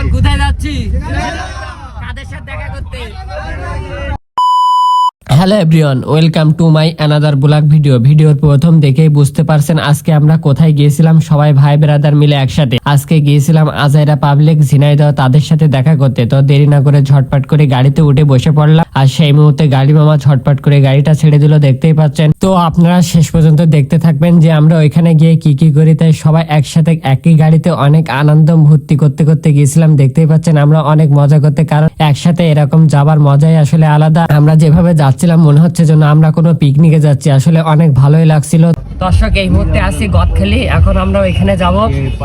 এখন কোথায় যাচ্ছি? কাদের সাথে দেখা করতে? Hello everyone welcome to my another blog video ভিডিওর প্রথম দেখেই বুঝতে পারছেন আজকে আমরা কোথায় গিয়েছিলাম। সবাই ভাই ব্রাদার মিলে একসাথে। আজকে গিয়েছিলাম আজাইরা পাবলিক ঝিনাইদহ, তাদের সাথে দেখা করতে। তো দেরি না করে ঝটপট করে গাড়িতে উঠে বসে পড়লাম আর সেই মুহূর্তে গাড়ি মামা ঝটপট করে গাড়িটা ছেড়ে দিল, দেখতেই পাচ্ছেন। তো আপনারা শেষ পর্যন্ত দেখতে থাকবেন যে আমরা ওইখানে গিয়ে কি কি করি, তাই সবাই একসাথে একই গাড়িতে অনেক আনন্দ ভর্তি করতে করতে গিয়েছিলাম, দেখতেই পাচ্ছেন আমরা অনেক মজা করতে, কারণ একসাথে এরকম যাবার মজাই আসলে আলাদা। আমরা যেভাবে যাচ্ছিলাম, মনে হচ্ছে যেন আমরা কোনো পিকনিকে যাচ্ছি, আসলে অনেক ভালোই লাগছিল। দর্শক, এই মুহূর্তে আসি গদখালি, এখন আমরা ওইখানে যাব।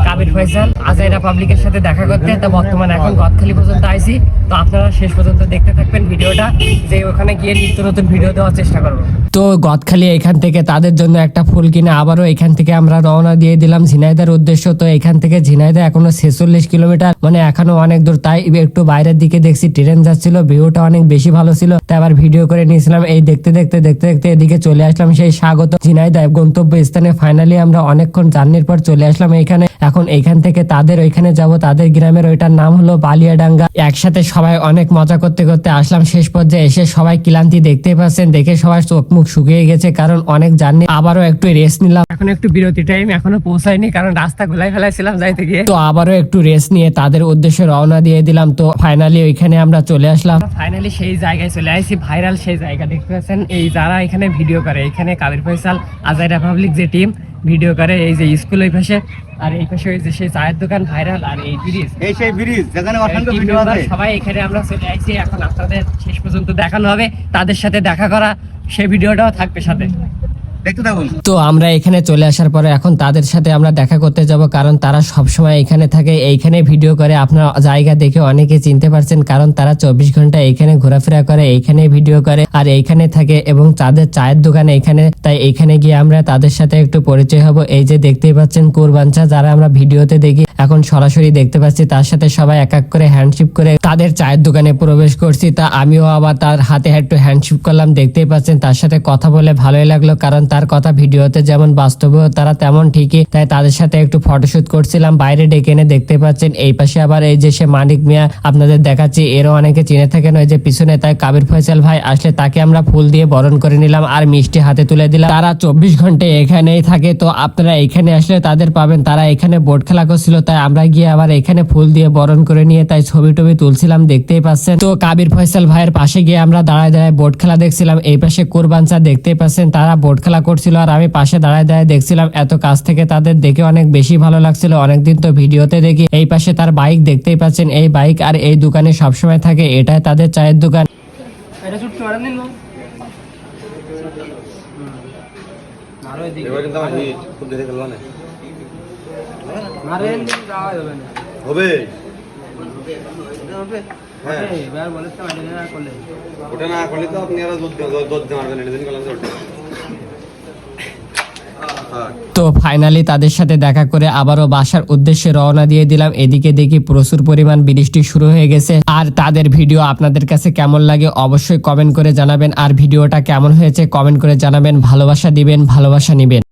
কাবির ফয়সাল আজাইরা পাবলিকের সাথে দেখা করতে, তো বর্তমানে এখন গদখালি পর্যন্ত আইছি। তো আপনারা শেষ পর্যন্ত দেখতে থাকবেন ভিডিওটা, যে ওখানে গিয়ে নিত্য নতুন ভিডিও দেওয়ার চেষ্টা করব। তো গদখালি এখান থেকে তাদের জন্য একটা ফুল কিনে আবারও এখান থেকে আমরা রওনা দিয়ে দিলাম ঝিনাইদার উদ্দেশ্য। তো এখান থেকে ঝিনাইদা এখনও ছেচল্লিশ কিলোমিটার মানে এখনও অনেক দূর। তাই একটু বাইরের দিকে দেখছি, ট্রেন যাচ্ছিল, ভিউটা অনেক বেশি ভালো ছিল। তাই আবার ভিডিও করে নিয়েছিলাম। এই দেখতে দেখতে দেখতে দেখতে এদিকে চলে আসলাম সেই স্বাগত ঝিনাইদা গন্তব্য স্থানে ফাইনালি আমরা অনেকক্ষণ জার্নির পর চলে আসলাম এখানে। এখন এখান থেকে তাদের ওইখানে যাব, তাদের গ্রামের ওইটার নাম হলো বালিয়াডাঙ্গা। একসাথে সবাই অনেক মজা করতে করতে আসলাম। শেষ পর্যায়ে এসে সবাই ক্লান্তি দেখতে পাচ্ছেন, দেখে সবার চোখ মুখ শুকিয়ে গেছে, কারণ অনেক জার্নি। আবারও একটু রেস্ট নিলাম। এখন একটু বিরতি টাইম এখনও পৌঁছায়নি, কারণ রাস্তা গোলাই ফেলাইছিলাম যাইতে গিয়ে। তো আবারও একটু রেস্ট নিয়ে তাদের উদ্দেশ্যে রওনা দিয়ে দিলাম। তো ফাইনালি ওইখানে আমরা চলে আসলাম। ফাইনালি সেই জায়গায় চলে আসি ভাইরাল সেই জায়গা, দেখতে পাচ্ছেন? এই যারা এখানে ভিডিও করে, এখানে কাবির ফয়সাল, আজাইরা পাবলিক যে টিম ভিডিও করে এই যে স্কুল ওই পাশে আর এই পাশে ওই যে সেই চায়ের দোকান ভাইরাল আর এই ব্রিজ এই সেই ব্রিজ যেখানে অসংখ্য ভিডিও আছে। সবাই এখানে আমরা চলে আসছি এখন আপনাদের শেষ পর্যন্ত দেখানো হবে তাদের সাথে দেখা করা সেই ভিডিওটাও থাকবে সাথে। তো আমরা এখানে চলে আসার পরে এখন তাদের সাথে আমরা দেখা করতে যাব, কারণ তারা সব সময় এখানে থাকে। এইখানে ভিডিও করে আপনার জায়গা দেখে অনেকে চিনতে পারছেন, কারণ তারা চব্বিশ ঘণ্টা এইখানে ঘোরাফেরা করে, এইখানে ভিডিও করে আর এইখানে থাকে এবং তাদের চায়ের দোকানে এখানে তাই এইখানে গিয়ে আমরা তাদের সাথে একটু পরিচয় হব। এই যে দেখতেই পাচ্ছেন কুরবাঞ্চা যারা আমরা ভিডিওতে দেখি, এখন সরাসরি দেখতে পাচ্ছি, তার সাথে সবাই এক এক করে হ্যান্ডশিপ করে তাদের চায়ের দোকানে প্রবেশ করছি। তা আমিও আবার তার হাতে একটু হ্যান্ডশিপ করলাম, দেখতেই পাচ্ছেন, তার সাথে কথা বলে ভালোই লাগল, কারণ তার কথা ভিডিওতে যেমন বাস্তবেও তারা তেমন ঠিকই, তাই তাদের সাথে একটু ফটোশুট করছিলাম, বাইরে ডেকে এনে দেখতে পাচ্ছেন। এই পাশে আবার এই যে সে মানিক মিয়া, আপনাদের দেখাচ্ছি, এরও অনেকে চিনে থাকেন ওই যে পিছনে, তাই কাবির ফয়সাল ভাই আসলে তাকে আমরা ফুল দিয়ে বরণ করে নিলাম আর মিষ্টি হাতে তুলে দিলাম। তারা চব্বিশ ঘণ্টা এখানেই থাকে, তো আপনারা এখানে আসলে তাদের পাবেন। তারা এখানে বোর্ড খেলা করছিল, তাই আমরা গিয়ে আবার এখানে ফুল দিয়ে বরণ করে নিয়ে তাই ছবি টবি তুলছিলাম, দেখতেই পাচ্ছেন। তো কাবির ফয়সাল ভাইয়ের পাশে গিয়ে আমরা দাঁড়ায় দাঁড়ায় বোর্ড খেলা দেখছিলাম, এই পাশে কোরবানচা দেখতেই পাচ্ছেন, তারা বোর্ড খেলা করছিল আর আমি পাশে দাঁড়ায় দাঁড়ায় দেখছিলাম এত কাছ থেকে তাদের দেখে অনেক বেশি ভালো লাগছিল। অনেকদিন তো ভিডিওতে দেখি এই পাশে তার বাইক দেখতেই পাচ্ছেন এই বাইক আর এই দোকানে সবসময় থাকে এটাই তাদের চায়ের দোকান। হবে। হ্যাঁ। ওটা না করলে তো আপনি আরও দুধ দুধ মারবেন এটা দিন করলাম তো ওটা হ্যাঁ তো ফাইনালি তাদের সাথে দেখা করে আবারও বাসার উদ্দেশ্যে রওনা দিয়ে দিলাম। এদিকে দেখি প্রচুর পরিমাণ বৃষ্টি শুরু হয়ে গেছে। আর তাদের ভিডিও আপনাদের কাছে কেমন লাগে অবশ্যই কমেন্ট করে জানাবেন। আর ভিডিওটা কেমন হয়েছে কমেন্ট করে জানাবেন। ভালোবাসা দিবেন, ভালোবাসা নিবেন।